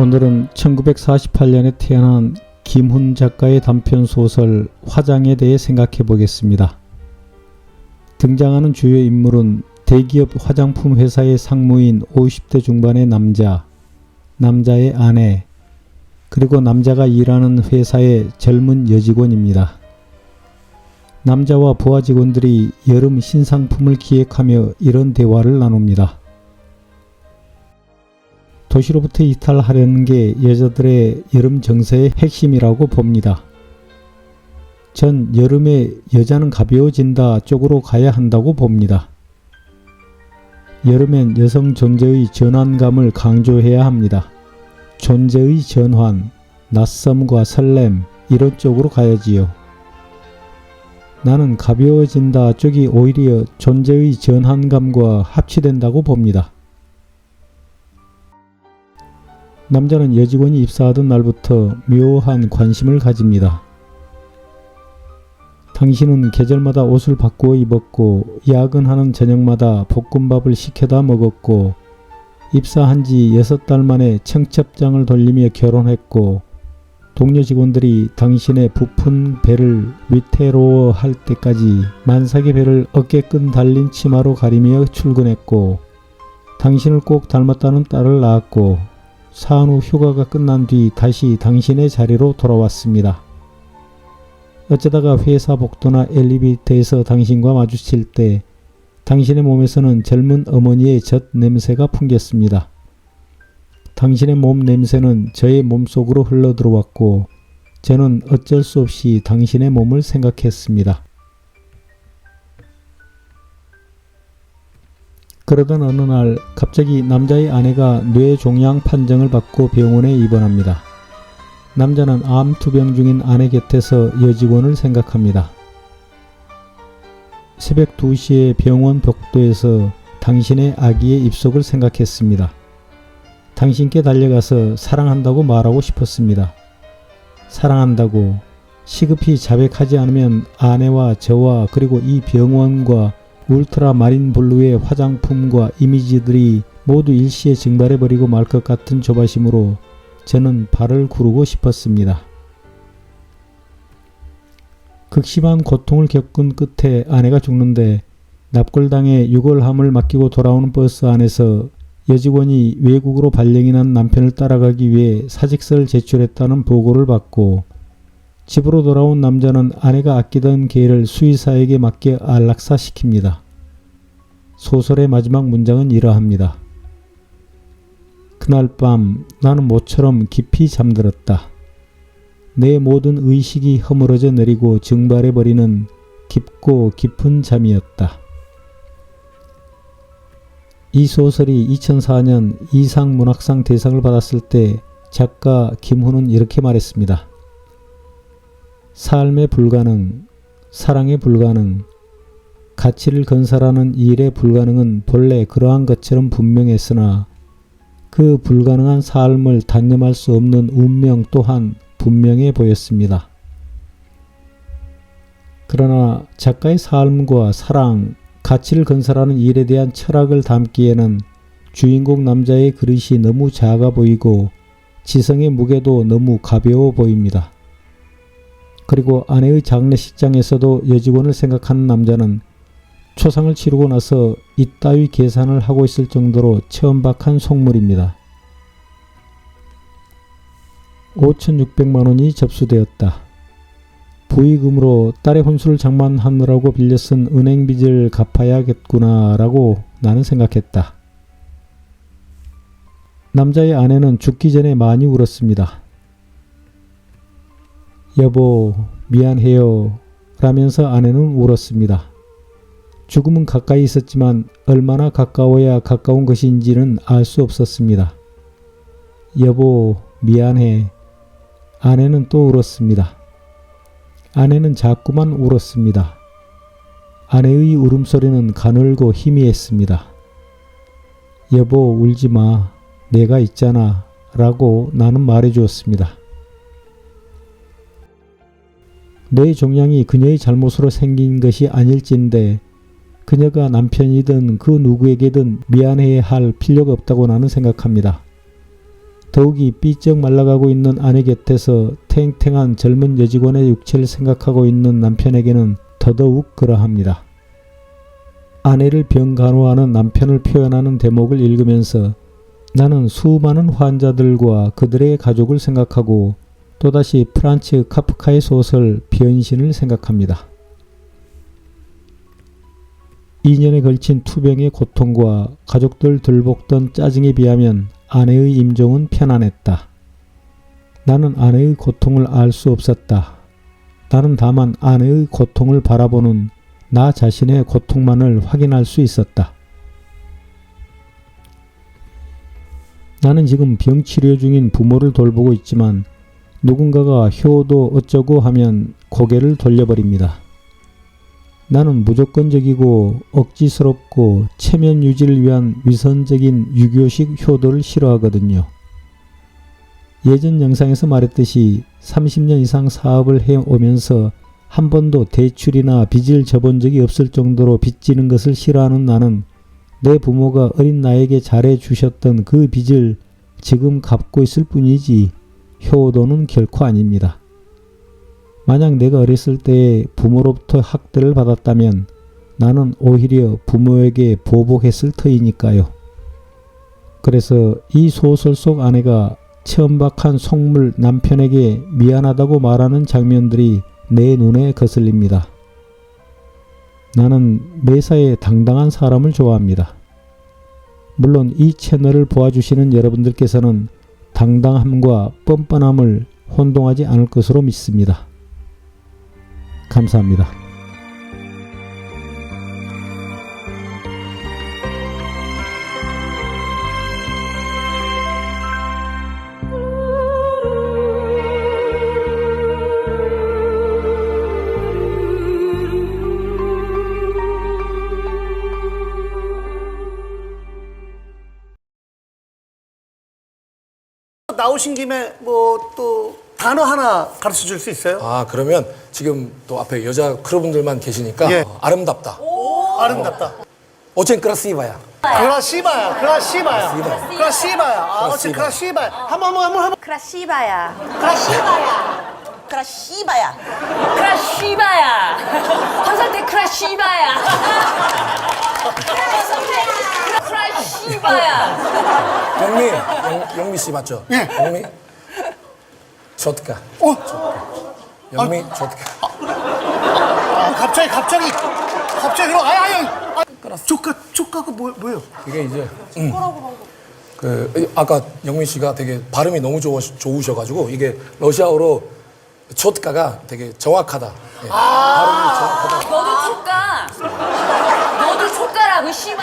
오늘은 1948년에 태어난 김훈 작가의 단편 소설 화장에 대해 생각해 보겠습니다. 등장하는 주요 인물은 대기업 화장품 회사의 상무인 50대 중반의 남자, 남자의 아내, 그리고 남자가 일하는 회사의 젊은 여직원입니다. 남자와 부하 직원들이 여름 신상품을 기획하며 이런 대화를 나눕니다. 도시로부터 이탈하려는 게 여자들의 여름 정서의 핵심이라고 봅니다. 전 여름에 여자는 가벼워진다 쪽으로 가야 한다고 봅니다. 여름엔 여성 존재의 전환감을 강조해야 합니다. 존재의 전환, 낯섦과 설렘, 이런 쪽으로 가야지요. 나는 가벼워진다 쪽이 오히려 존재의 전환감과 합치된다고 봅니다. 남자는 여직원이 입사하던 날부터 묘한 관심을 가집니다. 당신은 계절마다 옷을 바꾸어 입었고 야근하는 저녁마다 볶음밥을 시켜다 먹었고 입사한 지 6달 만에 청첩장을 돌리며 결혼했고 동료 직원들이 당신의 부푼 배를 위태로워 할 때까지 만삭의 배를 어깨끈 달린 치마로 가리며 출근했고 당신을 꼭 닮았다는 딸을 낳았고 사한 후 휴가가 끝난 뒤 다시 당신의 자리로 돌아왔습니다. 어쩌다가 회사 복도나 엘리베이터에서 당신과 마주칠 때 당신의 몸에서는 젊은 어머니의 젖 냄새가 풍겼습니다. 당신의 몸 냄새는 저의 몸속으로 흘러 들어왔고 저는 어쩔 수 없이 당신의 몸을 생각했습니다. 그러던 어느 날 갑자기 남자의 아내가 뇌종양 판정을 받고 병원에 입원합니다. 남자는 암 투병 중인 아내 곁에서 여직원을 생각합니다. 새벽 2시에 병원 벽도에서 당신의 아기의 입속을 생각했습니다. 당신께 달려가서 사랑한다고 말하고 싶었습니다. 사랑한다고 시급히 자백하지 않으면 아내와 저와 그리고 이 병원과 울트라 마린 블루의 화장품과 이미지들이 모두 일시에 증발해버리고 말 것 같은 조바심으로 저는 발을 구르고 싶었습니다. 극심한 고통을 겪은 끝에 아내가 죽는데 납골당해 유골함을 맡기고 돌아오는 버스 안에서 여직원이 외국으로 발령이 난 남편을 따라가기 위해 사직서를 제출했다는 보고를 받고 집으로 돌아온 남자는 아내가 아끼던 개를 수의사에게 맡겨 안락사시킵니다. 소설의 마지막 문장은 이러합니다. 그날 밤 나는 모처럼 깊이 잠들었다. 내 모든 의식이 허물어져 내리고 증발해버리는 깊고 깊은 잠이었다. 이 소설이 2004년 이상문학상 대상을 받았을 때 작가 김훈은 이렇게 말했습니다. 삶의 불가능, 사랑의 불가능, 가치를 건설하는 일의 불가능은 본래 그러한 것처럼 분명했으나 그 불가능한 삶을 단념할 수 없는 운명 또한 분명해 보였습니다. 그러나 작가의 삶과 사랑, 가치를 건설하는 일에 대한 철학을 담기에는 주인공 남자의 그릇이 너무 작아 보이고 지성의 무게도 너무 가벼워 보입니다. 그리고 아내의 장례식장에서도 여직원을 생각하는 남자는 초상을 치르고 나서 이따위 계산을 하고 있을 정도로 체험박한 속물입니다. 5,600만 원이 접수되었다. 부의금으로 딸의 혼수를 장만하느라고 빌려 쓴 은행 빚을 갚아야겠구나 라고 나는 생각했다. 남자의 아내는 죽기 전에 많이 울었습니다. 여보, 미안해요. 라면서 아내는 울었습니다. 죽음은 가까이 있었지만 얼마나 가까워야 가까운 것인지는 알 수 없었습니다. 여보, 미안해. 아내는 또 울었습니다. 아내는 자꾸만 울었습니다. 아내의 울음소리는 가늘고 희미했습니다. 여보, 울지 마. 내가 있잖아. 라고 나는 말해 주었습니다. 뇌 종양이 그녀의 잘못으로 생긴 것이 아닐진데 그녀가 남편이든 그 누구에게든 미안해야 할 필요가 없다고 나는 생각합니다. 더욱이 삐쩍 말라가고 있는 아내 곁에서 탱탱한 젊은 여직원의 육체를 생각하고 있는 남편에게는 더더욱 그러합니다. 아내를 병 간호하는 남편을 표현하는 대목을 읽으면서 나는 수많은 환자들과 그들의 가족을 생각하고 또다시 프란츠 카프카의 소설 변신을 생각합니다. 2년에 걸친 투병의 고통과 가족들 들볶던 짜증에 비하면 아내의 임종은 편안했다. 나는 아내의 고통을 알 수 없었다. 나는 다만 아내의 고통을 바라보는 나 자신의 고통만을 확인할 수 있었다. 나는 지금 병 치료 중인 부모를 돌보고 있지만 누군가가 효도 어쩌고 하면 고개를 돌려버립니다. 나는 무조건적이고 억지스럽고 체면 유지를 위한 위선적인 유교식 효도를 싫어하거든요. 예전 영상에서 말했듯이 30년 이상 사업을 해오면서 한 번도 대출이나 빚을 져본 적이 없을 정도로 빚지는 것을 싫어하는 나는 내 부모가 어린 나에게 잘해 주셨던 그 빚을 지금 갚고 있을 뿐이지 효도는 결코 아닙니다. 만약 내가 어렸을 때에 부모로부터 학대를 받았다면 나는 오히려 부모에게 보복했을 터이니까요. 그래서 이 소설 속 아내가 천박한 속물 남편에게 미안하다고 말하는 장면들이 내 눈에 거슬립니다. 나는 매사에 당당한 사람을 좋아합니다. 물론 이 채널을 보아주시는 여러분들께서는 당당함과 뻔뻔함을 혼동하지 않을 것으로 믿습니다. 감사합니다. 나오신 김에 뭐 또 단어 하나 가르쳐 줄 수 있어요? 아 그러면 지금 또 앞에 여자 크루분들만 계시니까 예. 어, 아름답다. 아름답다. 오첸 크라시바야. 크라시바야, 크라시바야, 크라시바야. 아, 어째 크라시바. 크라시바야. 한번 한번 한번 해봐. 크라시바야. 크라시바야. 크라시바야. 크라시바야. 영미, 영, 영미 씨 맞죠? 예. 영미. 좋tka. 어, 영미 좋tka. 아, 갑자기 갑자기 갑자기 그럼 아니 아니. 아니. 조카 조카가 뭐 뭐예요? 이게 이제 음. 그 이- 아까 영미 씨가 되게 발음이 너무 좋으, 좋으셔가지고 이게 러시아어로 좋트가가 되게 정확하다. 예. 발음이 정확하다. 너도 촉가. 너도 촉가라고 씨바